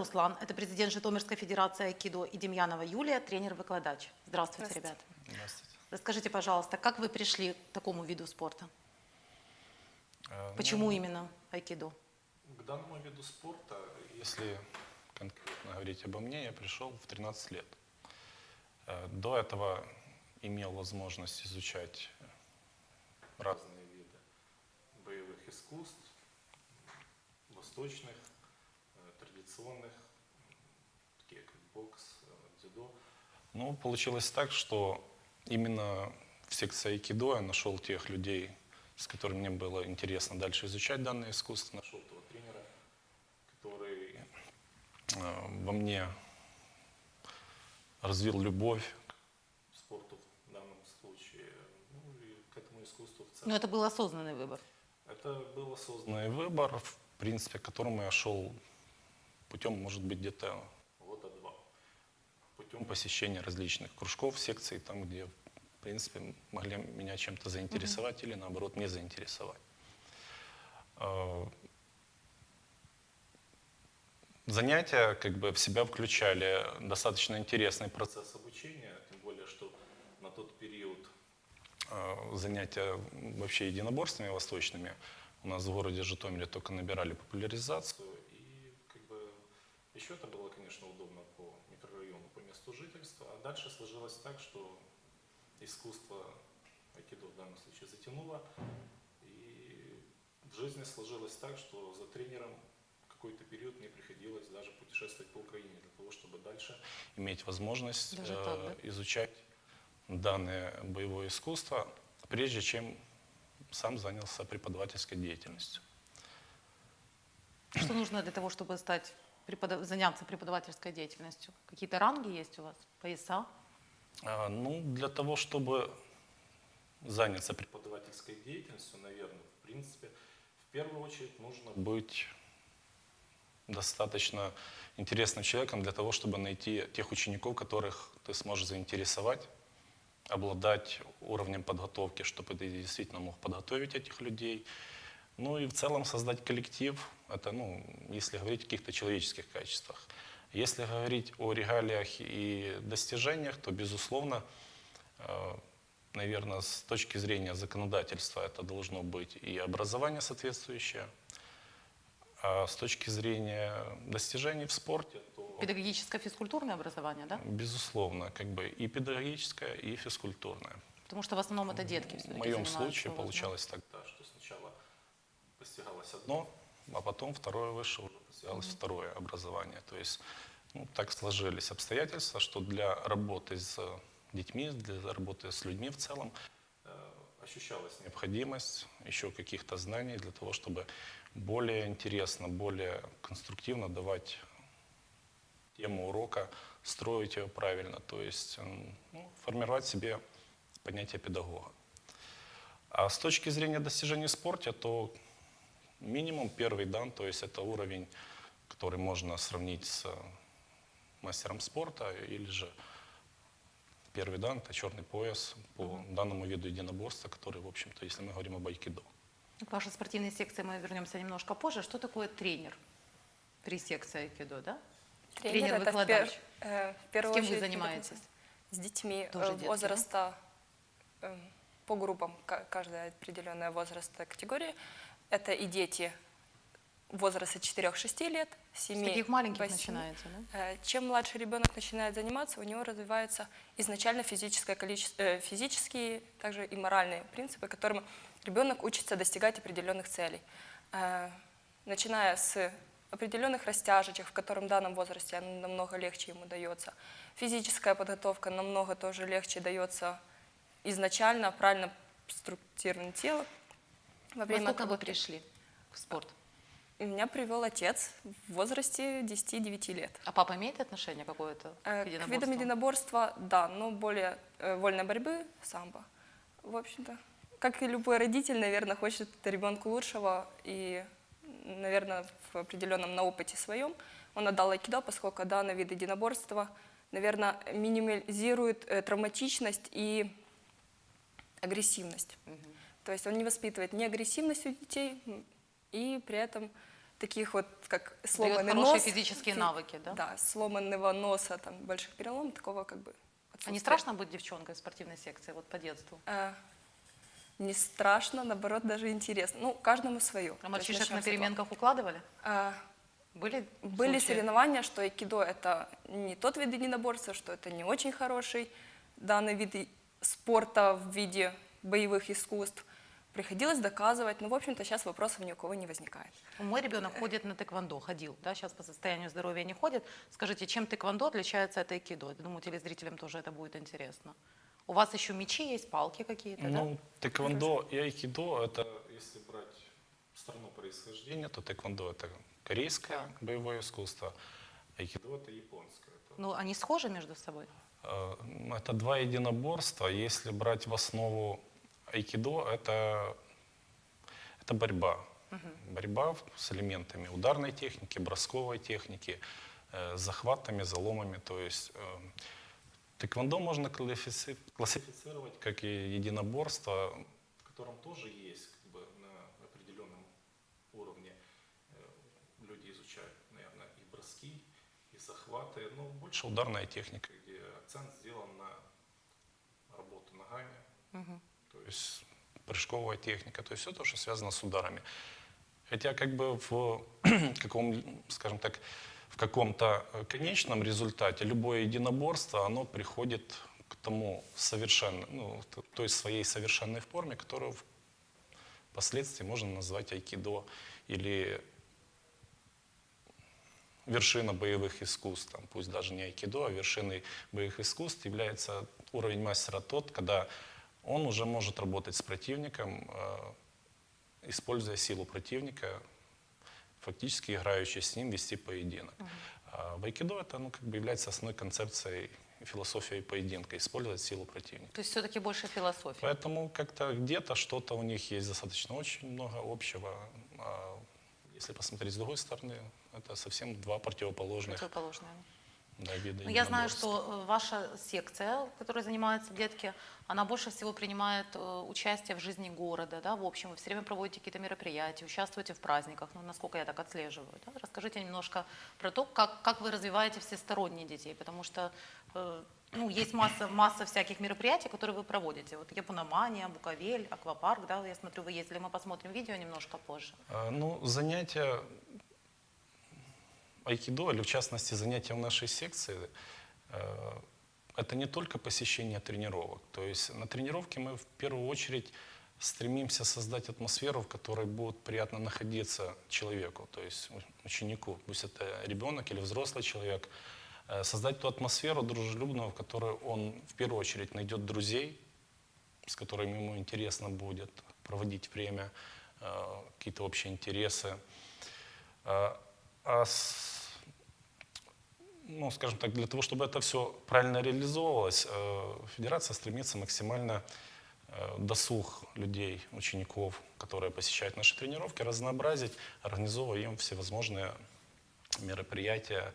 Руслан, это президент Житомирской Федерации Айкидо, и Демьянова Юлия, тренер-выкладач. Здравствуйте, Здравствуйте. ребята. Здравствуйте. Расскажите, пожалуйста, как вы пришли к такому виду спорта? Э, Почему ну, именно Айкидо? К данному виду спорта, если конкретно говорить обо мне, я пришел в 13 лет. Э, До этого имел возможность изучать разные виды боевых искусств, восточных, традиционных, такие как бокс, э, дзюдо. Ну, получилось так, что именно в секции айкидо я нашел тех людей, с которыми мне было интересно дальше изучать данное искусство. Нашел того тренера, который э, во мне развил любовь к спорту в данном случае, ну и к этому искусству в целом. Ну, это был осознанный выбор. Это был осознанный выбор, в принципе, к которому я шел путем, может быть, где-то года два. Путем посещения различных кружков, секций, там, где, в принципе, могли меня чем-то заинтересовать или, наоборот, не заинтересовать. Э, Занятия как бы в себя включали достаточно интересный процесс обучения, тем более, что на тот период э, занятия вообще единоборствами восточными у нас в городе Житомире только набирали популяризацию. Еще это было, конечно, удобно по микрорайону, по месту жительства. А дальше сложилось так, что искусство айкидо в данном случае затянуло. И в жизни сложилось так, что за тренером какой-то период мне приходилось даже путешествовать по Украине для того, чтобы дальше иметь возможность Даже э, так, да? изучать данное боевое искусство, прежде чем сам занялся преподавательской деятельностью. Что нужно для того, чтобы стать преподав- заняться преподавательской деятельностью? Какие-то ранги есть у вас? Пояса? А, Ну, для того, чтобы заняться преподавательской деятельностью, наверное, в принципе, в первую очередь нужно быть достаточно интересным человеком для того, чтобы найти тех учеников, которых ты сможешь заинтересовать, обладать уровнем подготовки, чтобы ты действительно мог подготовить этих людей. Ну и в целом создать коллектив, это, ну, если говорить о каких-то человеческих качествах. Если говорить о регалиях и достижениях, то, безусловно, э, наверное, с точки зрения законодательства это должно быть и образование соответствующее, а с точки зрения достижений в спорте, то, Педагогическое физкультурное образование, да? безусловно, как бы и педагогическое, и физкультурное. Потому что в основном это детки В моем случае получалось сначала постигалось одно, а потом второе выше уже постигалось второе образование. То есть ну, так сложились обстоятельства, что для работы с детьми, для работы с людьми в целом э, ощущалась необходимость еще каких-то знаний для того, чтобы более интересно, более конструктивно давать тему урока, строить ее правильно, то есть ну, формировать себе понятие педагога. А с точки зрения достижений в спорте, то минимум первый дан, то есть это уровень, который можно сравнить с мастером спорта, или же первый дан, это черный пояс по данному виду единоборства, который, в общем-то, если мы говорим об айкидо. К вашей спортивной секции мы вернемся немножко позже. Что такое тренер при секции айкидо, да? Тренер это в, Тренер-выкладач. пер- э, в первую С кем вы очередь занимаетесь? с детьми Тоже э, детки, да? возраста э, по группам, ка- каждая определенная возрастная категория. Это и дети возраста 4-6 лет, 7 С таких маленьких восьми. начинается, да? Э, Чем младше ребенок начинает заниматься, у него развиваются изначально физическое количество, э, физические, также и моральные принципы, которым ребенок учится достигать определенных целей. Э, Начиная с определенных растяжечек, в котором в данном возрасте оно намного легче ему дается. Физическая подготовка намного тоже легче дается изначально, правильно структурировано тело. Во Во сколько вы пришли в спорт? Меня привел отец в возрасте 10-9 лет. А папа имеет отношение какое-то Э, к К единоборству? видам единоборства, да, но более э, вольной борьбы, самбо. В общем-то, как и любой родитель, наверное, хочет ребенку лучшего и, наверное, в определенном на опыте своем он отдал айкидо, поскольку данный вид единоборства, наверное, минимизирует э, травматичность и агрессивность. То есть он не воспитывает ни агрессивность у детей, и при этом таких вот, как Дает сломанный хорошие нос. физические фи- навыки, да? Да, сломанного носа, там, больших переломов, такого как бы А не страшно быть девчонкой в спортивной секции вот по детству? Э, Не страшно, наоборот, даже интересно. Ну, каждому свое. А мальчишек на переменках укладывали? Были Были случаи? соревнования, что айкидо это не тот вид единоборства, что это не очень хороший данный вид спорта в виде боевых искусств. Приходилось доказывать, но, в общем-то, сейчас вопросов ни у кого не возникает. Мой ребенок ходит на тэквондо, ходил, да, сейчас по состоянию здоровья не ходит. Скажите, чем тэквондо отличается от айкидо? Я думаю, телезрителям тоже это будет интересно. У вас еще мечи есть, палки какие-то, да? Ну, тэквондо и айкидо, это, если брать страну происхождения, то тэквондо это корейское Так. боевое искусство, айкидо это японское. Ну, они схожи между собой? э, ну, это два единоборства. Если брать в основу айкидо, это, это борьба. Борьба в- с элементами ударной техники, бросковой техники, э, захватами, заломами. То есть э, Тэквондо можно классифици- классифицировать как и единоборство, в котором тоже есть как бы, на определенном уровне. э, Люди изучают, наверное, и броски, и захваты, но больше ударная техника, где акцент сделан на работу ногами, то есть прыжковая техника, то есть все то, что связано с ударами. Хотя как бы в каком, скажем так, в каком-то э, конечном результате любое единоборство, оно приходит к тому совершенно, ну, той своей совершенной форме, которую впоследствии можно назвать айкидо или вершина боевых искусств, там, пусть даже не айкидо, а вершиной боевых искусств является уровень мастера тот, когда он уже может работать с противником, э, используя силу противника, фактически играющий с ним, вести поединок. А в айкидо это ну, как бы является основной концепцией философией поединка, использовать силу противника. То есть все-таки больше философия. Поэтому как-то где-то что-то у них есть достаточно очень много общего. А если посмотреть с другой стороны, это совсем два противоположных Противоположные. Да, вида Ну, я знаю, что э, ваша секция, которой занимаются детки, она больше всего принимает э, участие в жизни города, да, в общем, вы все время проводите какие-то мероприятия, участвуете в праздниках, ну, насколько я так отслеживаю. да. Расскажите немножко про то, как, как вы развиваете всесторонне детей, потому что э, ну, есть масса, масса всяких мероприятий, которые вы проводите. Вот Япономания, Буковель, Аквапарк, да, я смотрю, вы ездили, мы посмотрим видео немножко позже. А, Ну, занятия айкидо, или в частности занятия в нашей секции, э, это не только посещение тренировок. То есть на тренировке мы в первую очередь стремимся создать атмосферу, в которой будет приятно находиться человеку, то есть ученику, пусть это ребенок или взрослый человек, э, создать ту атмосферу дружелюбную, в которой он в первую очередь найдет друзей, с которыми ему интересно будет проводить время, э, какие-то общие интересы. А ну, скажем так, для того, чтобы это все правильно реализовывалось, э, федерация стремится максимально э, досуг людей, учеников, которые посещают наши тренировки, разнообразить, организовывая им всевозможные мероприятия,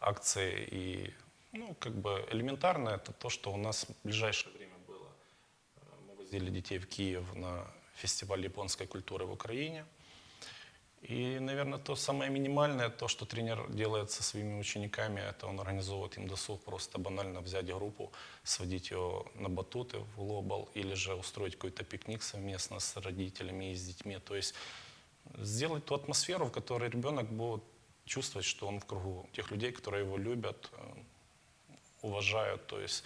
акции. И, ну, как бы элементарно это то, что у нас в ближайшее время было. Э, Мы возили детей в Киев на фестиваль японской культуры в Украине. И, наверное, то самое минимальное, то, что тренер делает со своими учениками, это он организовывает им досуг, просто банально взять группу, сводить ее на батуты в глобал, или же устроить какой-то пикник совместно с родителями и с детьми. То есть сделать ту атмосферу, в которой ребенок будет чувствовать, что он в кругу тех людей, которые его любят, э, уважают. То есть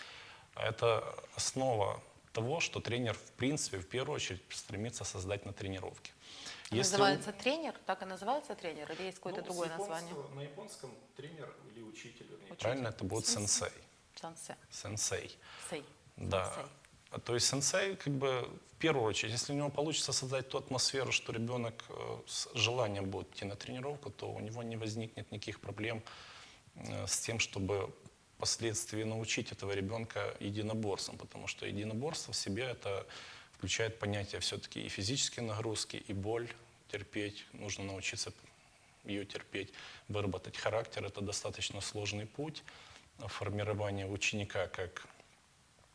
это основа того, что тренер, в принципе, в первую очередь стремится создать на тренировке. Если он- называется тренер, так и называется тренер, или есть какое-то ну, другое название? На японском тренер или учитель. Учитель. Правильно, это будет сенсей. Сенсей. Сенсей. Сей. Да. Сенсей. То есть сенсей, как бы, в первую очередь, если у него получится создать ту атмосферу, что ребенок э, с желанием будет идти на тренировку, то у него не возникнет никаких проблем э, с тем, чтобы впоследствии научить этого ребенка единоборствам, потому что единоборство в себе это включает понятие все-таки и физические нагрузки, и боль терпеть, нужно научиться ее терпеть, выработать характер. Это достаточно сложный путь формирования ученика как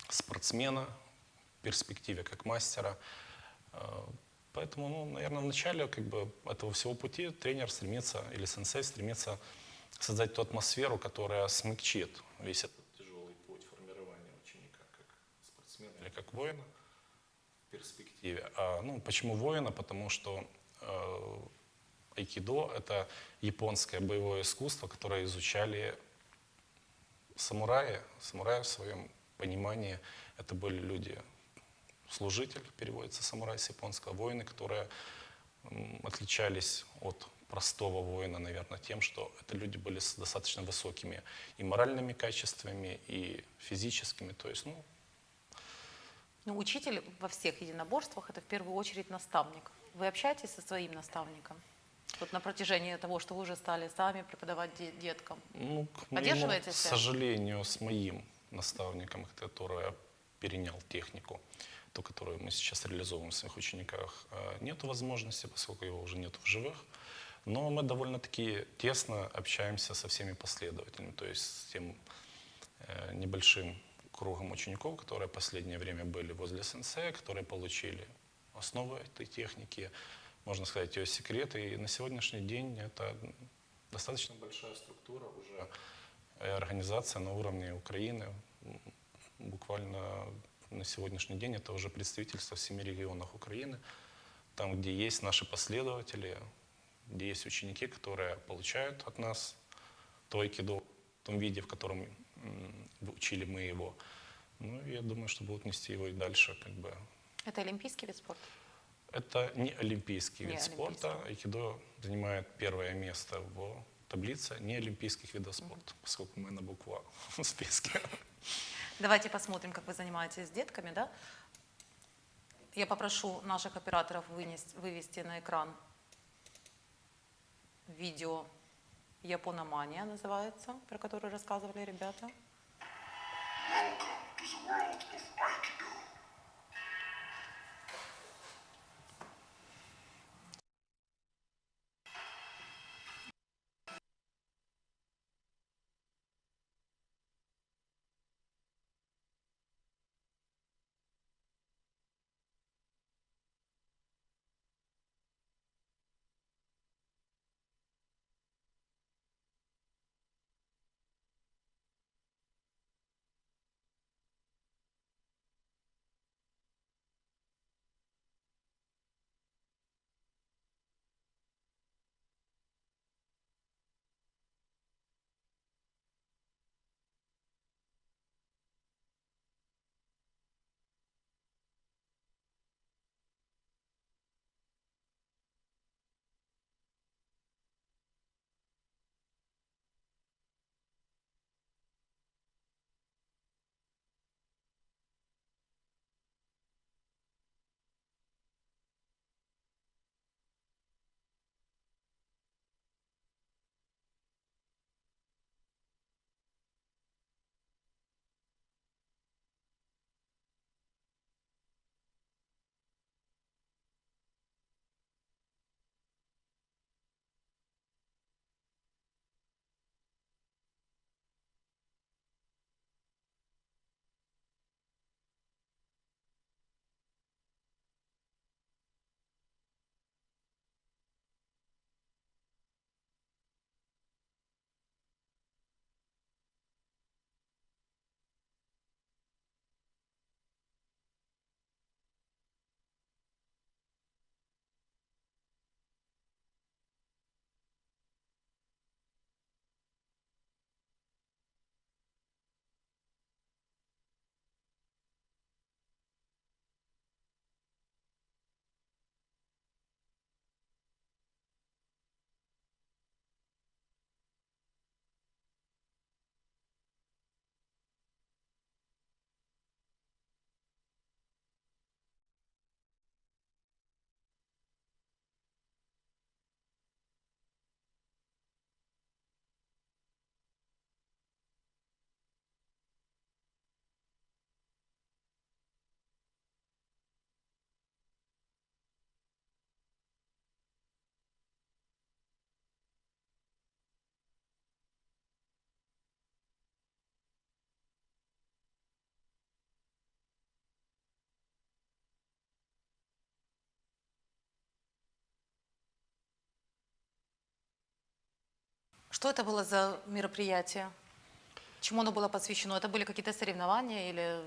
спортсмена, в перспективе как мастера. Э, Поэтому, ну, наверное, в начале как бы, этого всего пути тренер стремится, или сенсей стремится создать ту атмосферу, которая смягчит весь этот тяжелый путь формирования ученика как спортсмена или как воина перспективе. А, ну, почему воина? Потому что э, айкидо — это японское боевое искусство, которое изучали самураи. Самураи в своем понимании это были люди служитель, переводится самурай с японского, воины, которые м, отличались от простого воина, наверное, тем, что это люди были с достаточно высокими и моральными качествами, и физическими. То есть, ну, Ну, учитель во всех единоборствах – это в первую очередь наставник. Вы общаетесь со своим наставником? Вот на протяжении того, что вы уже стали сами преподавать де- деткам. ну, к моему связь? сожалению, с моим наставником, который перенял технику, ту, которую мы сейчас реализовываем в своих учениках, нет возможности, поскольку его уже нет в живых. Но мы довольно-таки тесно общаемся со всеми последователями, то есть с тем э, небольшим кругом учеников, которые последнее время были возле сенсея, которые получили основы этой техники, можно сказать, ее секреты. И на сегодняшний день это достаточно большая структура уже, э, организация на уровне Украины. Буквально на сегодняшний день это уже представительство в семи регионах Украины, там, где есть наши последователи, где есть ученики, которые получают от нас то айкидо в том виде, в котором учили мы его. Ну, я думаю, что будут нести его и дальше. Как бы. Это олимпийский вид спорта? Это не олимпийский Не вид спорта. Айкидо занимает первое место в таблице неолимпийских видов спорта, поскольку мы на букву А в списке. Давайте посмотрим, как вы занимаетесь с детками, да? Я попрошу наших операторов вынести, вывести на экран видео «Япономания» называется, про которое рассказывали ребята. Welcome to the world of Что это было за мероприятие? Чему оно было посвящено? Это были какие-то соревнования или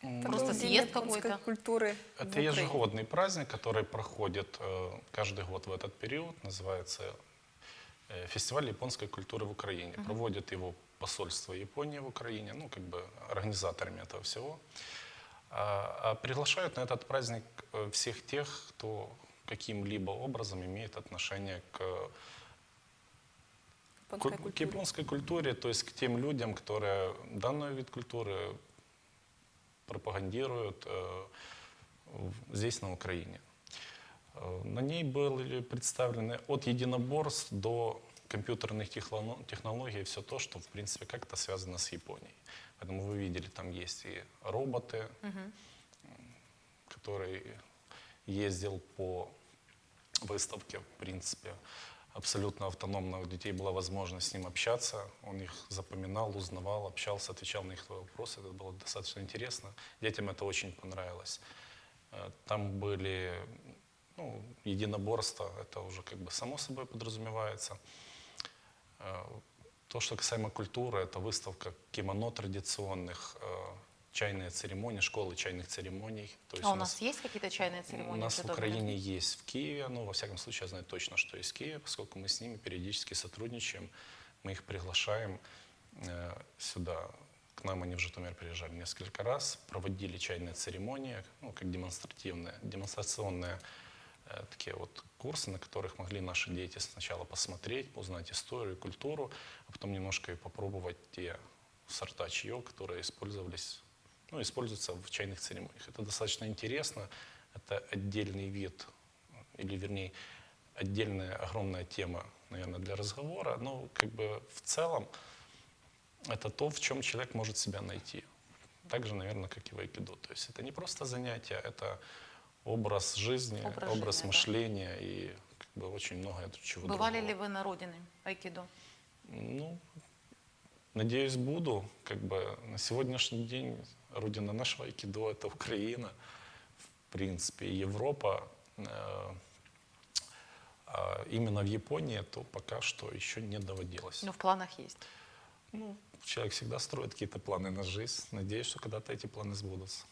Это просто был День съезд какой-то? культуры Это ежегодный праздник, который проходит э, каждый год в этот период. Называется э, Фестиваль японской культуры в Украине. Проводит его посольство Японии в Украине, ну, как бы организаторами этого всего. А, а приглашают на этот праздник э, всех тех, кто каким-либо образом имеет отношение к Японской К культуре. японской культуре, то есть к тем людям, которые данный вид культуры пропагандируют э, здесь, на Украине. Э, На ней были представлены от единоборств до компьютерных технологий все то, что, в принципе, как-то связано с Японией. Поэтому вы видели, там есть и роботы, который ездил по выставке, в принципе, абсолютно автономно. У детей была возможность с ним общаться. Он их запоминал, узнавал, общался, отвечал на их вопросы. Это было достаточно интересно. Детям это очень понравилось. Э, Там были ну, единоборства, это уже как бы само собой подразумевается. Э, То, что касаемо культуры, это выставка кимоно традиционных, чайные церемонии, школы чайных церемоний. То А у нас есть какие-то чайные церемонии? у нас в? Украине есть в Киеве, ну, во всяком случае, я знаю точно, что есть в Киеве, поскольку мы с ними периодически сотрудничаем, мы их приглашаем э, сюда. К нам они в Житомир приезжали несколько раз, проводили чайные церемонии, ну, как демонстративные, демонстрационные э, такие вот курсы, на которых могли наши дети сначала посмотреть, узнать историю, культуру, а потом немножко и попробовать те сорта чаев, которые использовались, ну, используются в чайных церемониях. Это достаточно интересно, это отдельный вид, или вернее, отдельная огромная тема, наверное, для разговора, но как бы в целом это то, в чем человек может себя найти. Так же, наверное, как и в айкидо. То есть это не просто занятие, это образ жизни, Образ образ, жизни, да. мышления и как бы очень много чего Бывали другого. ли вы на родине айкидо? Ну, надеюсь, буду. Как бы на сегодняшний день родина нашего айкидо это Украина, в принципе, Европа. Э, А именно в Японии то пока что еще не доводилось. Ну, в планах есть. Ну, человек всегда строит какие-то планы на жизнь. Надеюсь, что когда-то эти планы сбудутся.